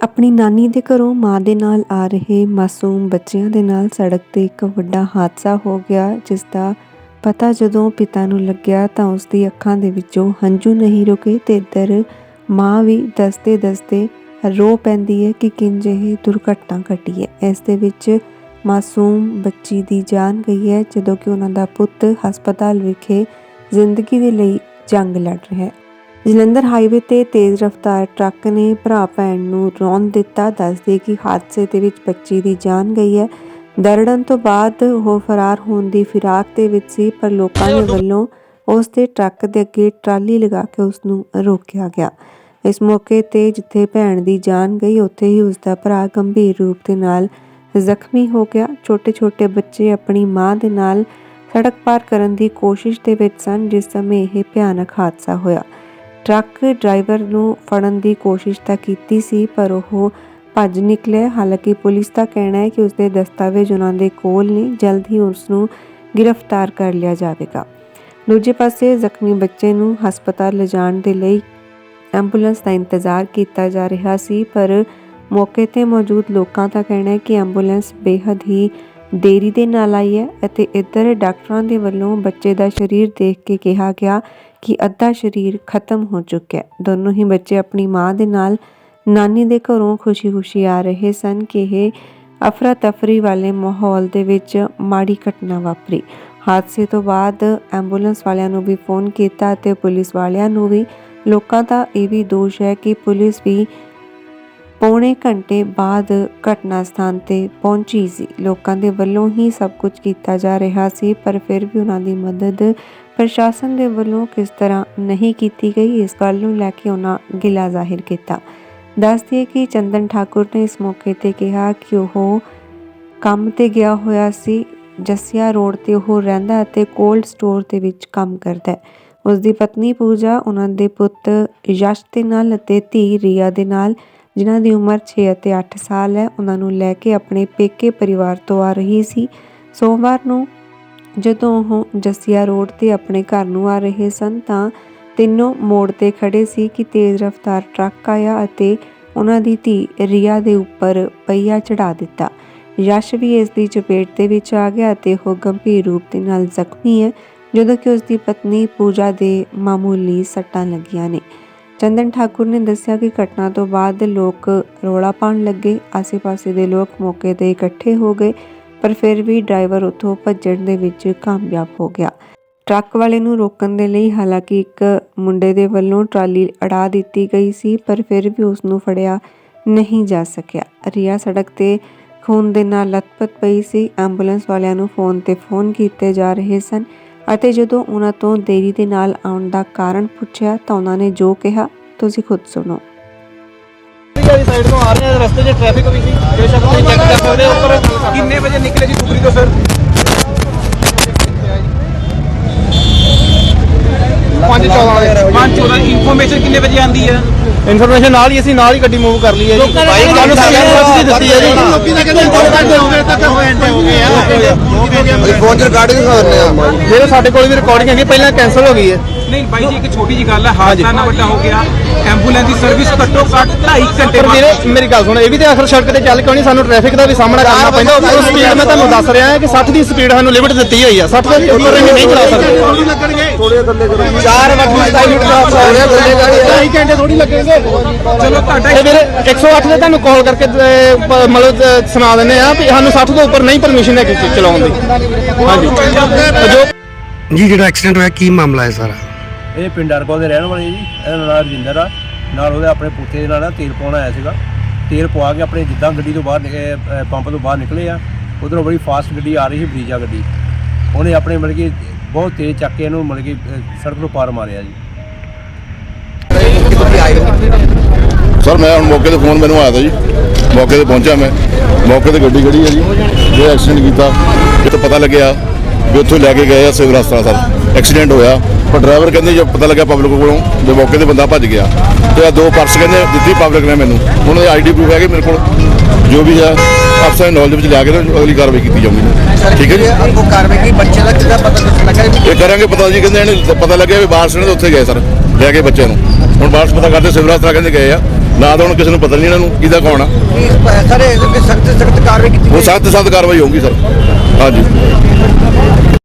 ਆਪਣੀ ਨਾਨੀ ਦੇ ਘਰੋਂ ਮਾਂ ਦੇ ਨਾਲ ਆ ਰਹੇ ਮਾਸੂਮ ਬੱਚਿਆਂ ਦੇ ਨਾਲ ਸੜਕ ਤੇ ਇੱਕ ਵੱਡਾ ਹਾਦਸਾ ਹੋ ਗਿਆ, ਜਿਸ ਦਾ ਪਤਾ ਜਦੋਂ ਪਿਤਾ ਨੂੰ ਲੱਗਿਆ ਤਾਂ ਉਸ ਦੀ ਅੱਖਾਂ ਦੇ ਵਿੱਚੋਂ ਹੰਝੂ ਨਹੀਂ ਰੁਕੇ ਤੇ ਇੱਧਰ ਮਾਂ ਵੀ ਦਸਤੇ ਦਸਤੇ ਰੋ ਪੈਂਦੀ ਹੈ ਕਿ ਕਿੰਜ ਇਹ ਦੁਰਘਟਨਾ ਘਟੀ ਹੈ। ਇਸ ਦੇ ਵਿੱਚ ਮਾਸੂਮ ਬੱਚੀ ਦੀ ਜਾਨ ਗਈ ਹੈ ਜਦੋਂ ਕਿ ਉਹਨਾਂ ਦਾ ਪੁੱਤ ਹਸਪਤਾਲ ਵਿਖੇ ਜ਼ਿੰਦਗੀ ਦੇ ਲਈ ਜੰਗ ਲੜ ਰਿਹਾ ਹੈ। ਜਲੰਧਰ ਹਾਈਵੇ ਤੇ ਤੇਜ਼ ਰਫ਼ਤਾਰ ਟਰੱਕ ਨੇ ਭਰਾ ਭੈਣ ਨੂੰ ਰੌਂਦ ਦਿੱਤਾ। ਦੱਸਦੇ ਕਿ ਹਾਦਸੇ ਦੇ ਵਿੱਚ ਬੱਚੀ ਦੀ ਜਾਨ ਗਈ ਹੈ। ਦਰੜਨ ਤੋਂ ਬਾਅਦ ਉਹ ਫਰਾਰ ਹੋਣ ਦੀ ਫਿਰਾਕ ਦੇ ਵਿੱਚ ਸੀ, ਪਰ ਲੋਕਾਂ ਦੇ ਵੱਲੋਂ ਉਸ ਦੇ ਟਰੱਕ ਦੇ ਅੱਗੇ ਟਰਾਲੀ ਲਗਾ ਕੇ ਉਸ ਨੂੰ ਰੋਕਿਆ ਗਿਆ। ਇਸ ਮੌਕੇ ਤੇ ਜਿੱਥੇ ਭੈਣ ਦੀ ਜਾਨ ਗਈ, ਉੱਥੇ ਹੀ ਉਸ ਦਾ ਭਰਾ ਗੰਭੀਰ ਰੂਪ ਦੇ ਨਾਲ ਜ਼ਖਮੀ ਹੋ ਗਿਆ। ਛੋਟੇ-ਛੋਟੇ ਬੱਚੇ ਆਪਣੀ ਮਾਂ ਦੇ ਨਾਲ ਸੜਕ ਪਾਰ ਕਰਨ ਦੀ ਕੋਸ਼ਿਸ਼ ਦੇ ਵਿੱਚ ਸਨ, ਜਿਸ ਸਮੇਂ ਇਹ ਭਿਆਨਕ ਹਾਦਸਾ ਹੋਇਆ। ਟਰੱਕ ਡਰਾਈਵਰ ਨੂੰ ਫੜਨ ਦੀ ਕੋਸ਼ਿਸ਼ ਤਾਂ ਕੀਤੀ ਸੀ, ਪਰ ਉਹ ਭੱਜ ਨਿਕਲਿਆ। ਹਾਲਾਂਕਿ ਪੁਲਿਸ ਦਾ ਕਹਿਣਾ ਹੈ ਕਿ ਉਸਦੇ ਦਸਤਾਵੇਜ਼ ਉਹਨਾਂ ਦੇ ਕੋਲ ਨੇ। ਜਲਦ ਹੀ ਉਸ ਨੂੰ ਗ੍ਰਿਫਤਾਰ ਕਰ ਲਿਆ ਜਾਵੇਗਾ। ਦੂਜੇ ਪਾਸੇ ਜ਼ਖਮੀ ਬੱਚੇ ਨੂੰ ਹਸਪਤਾਲ ਲਿਜਾਣ ਦੇ ਲਈ ਐਂਬੂਲੈਂਸ ਦਾ ਇੰਤਜ਼ਾਰ ਕੀਤਾ ਜਾ ਰਿਹਾ ਸੀ, ਪਰ ਮੌਕੇ ਤੇ ਮੌਜੂਦ ਲੋਕਾਂ ਦਾ ਕਹਿਣਾ ਹੈ ਕਿ ਐਂਬੂਲੈਂਸ ਬੇहद ਹੀ ਦੇਰੀ ਦੇ ਨਾਲ ਆਈ ਹੈ ਅਤੇ ਇੱਧਰ ਡਾਕਟਰਾਂ ਦੇ ਵੱਲੋਂ ਬੱਚੇ ਦਾ ਸਰੀਰ ਦੇਖ ਕੇ ਕਿਹਾ ਗਿਆ ਕਿ ਅੱਧਾ ਸਰੀਰ ਖਤਮ ਹੋ ਚੁੱਕਿਆ ਦੋਨੋਂ ਹੀ ਬੱਚੇ ਆਪਣੀ ਮਾਂ ਦੇ ਨਾਲ ਨਾਨੀ ਦੇ ਘਰੋਂ ਖੁਸ਼ੀ-ਖੁਸ਼ੀ ਆ ਰਹੇ ਸਨ ਕਿ ਇਹ ਅਫਰਾ ਤਫਰੀ ਵਾਲੇ ਮਾਹੌਲ ਦੇ ਵਿੱਚ ਮਾੜੀ ਘਟਨਾ ਵਾਪਰੀ। ਹਾਦਸੇ ਤੋਂ ਬਾਅਦ ਐਂਬੂਲੈਂਸ ਵਾਲਿਆਂ ਨੂੰ ਵੀ ਫੋਨ ਕੀਤਾ ਤੇ ਪੁਲਿਸ ਵਾਲਿਆਂ ਨੂੰ ਵੀ। ਲੋਕਾਂ ਦਾ ਇਹ ਵੀ ਦੋਸ਼ ਹੈ ਕਿ ਪੁਲਿਸ ਵੀ ਪੌਣੇ ਘੰਟੇ ਬਾਅਦ ਘਟਨਾ ਸਥਾਨ ਤੇ ਪਹੁੰਚੀ ਸੀ। ਲੋਕਾਂ ਦੇ ਵੱਲੋਂ ਹੀ ਸਭ ਕੁਝ ਕੀਤਾ ਜਾ ਰਿਹਾ ਸੀ, ਪਰ ਫਿਰ ਵੀ ਉਹਨਾਂ ਦੀ ਮਦਦ ਪ੍ਰਸ਼ਾਸਨ ਦੇ ਵੱਲੋਂ ਕਿਸ ਤਰ੍ਹਾਂ ਨਹੀਂ ਕੀਤੀ ਗਈ, ਇਸ ਗੱਲ ਨੂੰ ਲੈ ਕੇ ਉਹਨਾਂ ਗਿਲਾ ਜ਼ਾਹਿਰ ਕੀਤਾ। ਦੱਸ ਦਈਏ ਕਿ ਚੰਦਨ ਠਾਕੁਰ ਨੇ ਇਸ ਮੌਕੇ ਤੇ ਕਿਹਾ ਕਿ ਉਹ ਕੰਮ ਤੇ ਗਿਆ ਹੋਇਆ ਸੀ, ਜੱਸੀਆ ਰੋਡ ਤੇ ਉਹ ਰਹਿੰਦਾ ਅਤੇ ਕੋਲਡ ਸਟੋਰ ਦੇ ਵਿੱਚ ਕੰਮ ਕਰਦਾ ਹੈ। ਉਸ ਦੀ ਪਤਨੀ ਪੂਜਾ, ਉਹਨਾਂ ਦੇ ਪੁੱਤ ਯਸ਼ ਦੇ ਨਾਲ ਅਤੇ ਧੀ ਰੀਆ ਦੇ ਨਾਲ ਜਿਨ੍ਹਾਂ ਦੀ ਉਮਰ 6 ਅਤੇ 8 ਸਾਲ ਹੈ, ਉਹਨਾਂ ਨੂੰ ਲੈ ਕੇ ਆਪਣੇ ਪੇਕੇ ਪਰਿਵਾਰ ਤੋਂ ਆ ਰਹੀ ਸੀ। ਸੋਮਵਾਰ ਨੂੰ ਜਦੋਂ ਉਹ ਜੱਸੀਆ ਰੋਡ ਤੇ ਆਪਣੇ ਘਰ ਨੂੰ ਆ ਰਹੇ ਸਨ, ਤਾਂ ਤਿੰਨੋਂ ਮੋੜ ਤੇ ਖੜੇ ਸੀ ਕਿ ਤੇਜ਼ ਰਫ਼ਤਾਰ ਟਰੱਕ ਆਇਆ ਅਤੇ ਉਹਨਾਂ ਦੀ ਧੀ ਰੀਆ ਦੇ ਉੱਪਰ ਪਈਆ ਚੜਾ ਦਿੱਤਾ। ਯਸ਼ ਵੀ ਇਸ ਦੀ ਚਪੇਟ ਦੇ ਵਿੱਚ ਆ ਗਿਆ ਅਤੇ ਉਹ ਗੰਭੀਰ ਰੂਪ ਦੇ ਨਾਲ ਜ਼ਖਮੀ ਹੈ, ਜਦੋਂ ਕਿ ਉਸ ਦੀ ਪਤਨੀ ਪੂਜਾ ਦੇ ਮਾਮੂਲੀ ਸੱਟਾਂ ਲੱਗੀਆਂ ਨੇ। ਚੰਦਨ ਠਾਕੁਰ ਨੇ ਦੱਸਿਆ ਕਿ ਘਟਨਾ ਤੋਂ ਬਾਅਦ ਲੋਕ ਰੋਲਾ ਪਾਉਣ ਲੱਗੇ। ਆਸ-ਪਾਸੇ ਦੇ ਲੋਕ ਮੌਕੇ ਤੇ ਇਕੱਠੇ ਹੋ ਗਏ, ਪਰ ਫਿਰ ਵੀ ਡਰਾਈਵਰ ਉੱਥੋਂ ਭੱਜਣ ਦੇ ਵਿੱਚ ਕਾਮਯਾਬ ਹੋ ਗਿਆ। ਟਰੱਕ ਵਾਲੇ ਨੂੰ ਰੋਕਣ ਦੇ ਲਈ ਹਾਲਾਂਕਿ ਇੱਕ ਮੁੰਡੇ ਦੇ ਵੱਲੋਂ ਟਰਾਲੀ ਅੜਾ ਦਿੱਤੀ ਗਈ ਸੀ, ਪਰ ਫਿਰ ਵੀ ਉਸ ਨੂੰ ਫੜਿਆ ਨਹੀਂ ਜਾ ਸਕਿਆ। ਰੀਆ ਸੜਕ ਤੇ ਖੂਨ ਦੇ ਨਾਲ ਲਤਪਤ ਪਈ ਸੀ। ਐਂਬੂਲੈਂਸ ਵਾਲਿਆਂ ਨੂੰ ਫੋਨ ਤੇ ਫੋਨ ਕੀਤੇ ਜਾ ਰਹੇ ਸਨ। ਅਤੇ ਜਦੋਂ ਉਹਨਾਂ ਤੋਂ ਦੇਰੀ ਦੇ ਨਾਲ ਆਉਣ ਦਾ ਕਾਰਨ ਪੁੱਛਿਆ ਤਾਂ ਉਹਨਾਂ ਨੇ ਜੋ ਕਿਹਾ, ਤੁਸੀਂ ਖੁਦ ਸੁਣੋ। ਵਾਲੀ ਸਾਈਡ ਤੋਂ ਆ ਰਹੇ ਆ ਰਸਤੇ 'ਚ ਟ੍ਰੈਫਿਕ ਵੀ ਸੀ। ਬੇਸ਼ੱਕ ਤੁਸੀਂ ਚੈੱਕ ਕਰ ਸਕਦੇ ਹੋ ਉੱਪਰ ਕਿੰਨੇ ਵਜੇ ਨਿਕਲੇ ਜੀ ਕੁਕਰੀ ਤੋਂ ਸਰ 514 514 ਇਨਫੋਰਮੇਸ਼ਨ ਕਿੰਨੇ ਵਜੇ ਆਂਦੀ ਹੈ? ਇਨਫੋਰਮੇਸ਼ਨ ਨਾਲ ਹੀ ਅਸੀਂ ਨਾਲ ਹੀ ਗੱਡੀ ਮੂਵ ਕਰ ਲਈ ਹੈ ਜੀ। ਬਾਈ ਤੁਹਾਨੂੰ ਸਾਰੀ ਦਿੱਤੀ ਹੈ ਜੀ। ਲੋਕੀ ਤਾਂ ਕਹਿੰਦੇ ਦੋ ਘੰਟੇ ਹੋ ਗਏ ਤੱਕ ਹੋ ਐਂਟੇ ਹੋ ਗਏ। ਆ ਫੋਨ 'ਚ ਰਿਕਾਰਡਿੰਗ ਕਰਨੇ ਆ ਜਿਹੜੇ ਸਾਡੇ ਕੋਲ ਵੀ ਰਿਕਾਰਡਿੰਗ ਹੈਗੀ ਪਹਿਲਾਂ ਕੈਨਸਲ ਹੋ ਗਈ ਹੈ। ਨਹੀਂ ਬਾਈ ਜੀ ਇੱਕ ਛੋਟੀ ਜੀ ਗੱਲ ਹੈ ਹਾਦਸਾ ਨਾ ਵੱਡਾ ਹੋ ਗਿਆ ਐਂਬੂਲੈਂਸ ਦੀ ਸਰਵਿਸ ਘੱਟੋ ਘੱਟ 2.5 ਘੰਟੇ ਪਰ ਵੀਰੇ ਮੇਰੀ ਗੱਲ ਸੁਣ ਇਹ ਵੀ ਤੇ ਆਖਰ ਸੜਕ ਤੇ ਚੱਲ ਕਿਉਂ ਨਹੀਂ? ਸਾਨੂੰ ਟ੍ਰੈਫਿਕ ਦਾ ਵੀ ਸਾਹਮਣਾ ਕਰਨਾ ਪੈਂਦਾ। ਉਹ ਸਪੀਡ ਮੈਂ ਤੁਹਾਨੂੰ ਦੱਸ ਰਿਹਾ ਹਾਂ ਕਿ 60 ਦੀ ਸਪੀਡ ਸਾਨੂੰ ਲਿਮਿਟ ਦਿੱਤੀ ਹੋਈ ਆ 60 ਦੇ ਉੱਪਰ ਅਸੀਂ ਨਹੀਂ ਚਲਾ ਸਕਦੇ। ਚਾਰ ਵਜੇ ਦਾ ਮਿੰਟ ਦਾ ਸੌਰਿਆ ਗੱਲੇ ਗਾੜੀ 2 ਘੰਟੇ ਥੋੜੀ ਲੱਗਣਗੇ। ਚਲੋ ਤੁਹਾਡਾ ਇਹ ਵੀਰੇ 108 ਤੇ ਤੁਹਾਨੂੰ ਕਾਲ ਕਰਕੇ ਅਹ, ਪ- ਮਤਲਬ ਅਹ, ਸੁਣਾ ਦਿੰਦੇ ਆ ਵੀ ਸਾਨੂੰ 60 ਤੋਂ ਉੱਪਰ ਨਹੀਂ ਪਰਮਿਸ਼ਨ ਹੈ ਕਿਸੇ ਚਲਾਉਣ ਦੀ। ਹਾਂਜੀ। ਜੋ ਜੀ ਜਿਹੜਾ ਐਕਸੀਡੈਂਟ ਹੋਇਆ ਕੀ ਮਾਮਲਾ ਹੈ ਸਾਰਾ? ਇਹ ਪਿੰਡ ਅਰਗੋਲ ਦੇ ਰਹਿਣ ਵਾਲੇ ਜੀ। ਇਹਦਾ ਨਾਮ ਰਜਿੰਦਰ ਆ। ਨਾਲ ਉਹਦੇ ਆਪਣੇ ਪੁੱਤੇ ਦੇ ਨਾਲ ਨਾ ਤੇਲ ਪਾਉਣ ਆਇਆ ਸੀਗਾ। ਤੇਲ ਪਵਾ ਕੇ ਆਪਣੇ ਜਿੱਦਾਂ ਗੱਡੀ ਤੋਂ ਬਾਹਰ ਅਹ ਪੰਪ ਤੋਂ ਬਾਹਰ ਨਿਕਲੇ ਆ। ਉਧਰੋਂ ਬੜੀ ਫਾਸਟ ਗੱਡੀ ਆ ਰਹੀ ਸੀ ਬਰੀਜਾ ਗੱਡੀ। ਉਹਨੇ ਆਪਣੇ ਮਤਲਬ ਕਿ ਬਹੁਤ ਤੇਜ਼ ਚੱਕ ਕੇ ਇਹਨੂੰ ਮਤਲਬ ਕਿ ਅਹ ਸੜਕ ਤੋਂ ਪਾਰ ਮਾਰਿਆ ਜੀ। ਸਰ ਮੈਂ ਹੁਣ ਮੌਕੇ ਤੇ ਫੋਨ ਮੈਨੂੰ ਆਇਆ ਤਾ ਜੀ। ਮੌਕੇ ਤੇ ਪਹੁੰਚਿਆ ਮੈਂ। ਮੌਕੇ ਤੇ ਗੱਡੀ ਖੜੀ ਹੈ ਜੀ। ਜਿਹੜਾ ਐਕਸੀਡੈਂਟ ਕੀਤਾ। ਇਹ ਤਾਂ ਪਤਾ ਲੱਗਿਆ ਵੀ ਉੱਥੋਂ ਲੈ ਕੇ ਗਏ ਆ ਸਿਵਲ ਹਸਪਤਾਲ ਸਰ। ਐਕਸੀਡੈਂਟ ਹੋਇਆ। ਪਰ ਡਰਾਈਵਰ ਕਹਿੰਦੇ ਜਦ ਪਤਾ ਲੱਗਿਆ ਪਬਲਿਕ ਕੋਲੋਂ ਵੀ ਮੌਕੇ ਤੇ ਬੰਦਾ ਭੱਜ ਗਿਆ। ਤੇ ਆ ਦੋ ਪਰਸ ਕਹਿੰਦੇ ਦਿੱਤੀ ਪਬਲਿਕ ਨੇ ਮੈਨੂੰ। ਉਹਨਾਂ ਦੇ ਆਈਡੀ ਪ੍ਰੂਫ ਹੈਗੇ ਮੇਰੇ ਕੋਲ। ਜੋ ਵੀ ਹੈ ਅਫਸਰ ਨੌਲੇਜ ਵਿੱਚ ਲਿਆ ਕੇ ਤੇ ਅਗਲੀ ਕਾਰਵਾਈ ਕੀਤੀ ਜਾਊਗੀ। ਠੀਕ ਹੈ ਜੀ? ਅੱਗੋਂ ਕਾਰਵਾਈ ਕੀ ਬੱਚੇ ਦਾ ਕਿਹਦਾ ਪਤਾ ਲੱਗਾ ਇਹ ਕਰਾਂਗੇ ਪਤਾ ਜੀ ਕਹਿੰਦੇ ਇਹਨੇ ਪਤਾ ਲੱਗਿਆ ਵੀ ਬਾਰਸ ਨੇ ਉੱਥੇ ਗਏ ਸਰ। ਲੈ ਕੇ ਬੱਚੇ ਨੂੰ। ਹੁਣ ਬਾਰਸ ਪਤਾ ਕਰਦੇ ਸਿਵਲ ਹਸਪਤਾਲ ਕਹਿੰਦੇ ਗਏ ਆ। ਨਾ ਤਾਂ ਹੁਣ ਕਿਸੇ ਨੂੰ ਪਤਾ ਨਹੀਂ ਇਹਨਾਂ ਨੂੰ ਕਿਹਦਾ ਕੌਣ ਆ। ਸਰ ਸਖਤ ਸਖਤ ਕਾਰਵਾਈ ਕੀਤੀ ਉਹ ਸਖਤ ਸਖਤ ਕਾਰਵਾਈ ਹੋਊਗੀ ਸਰ। ਹਾਂਜੀ।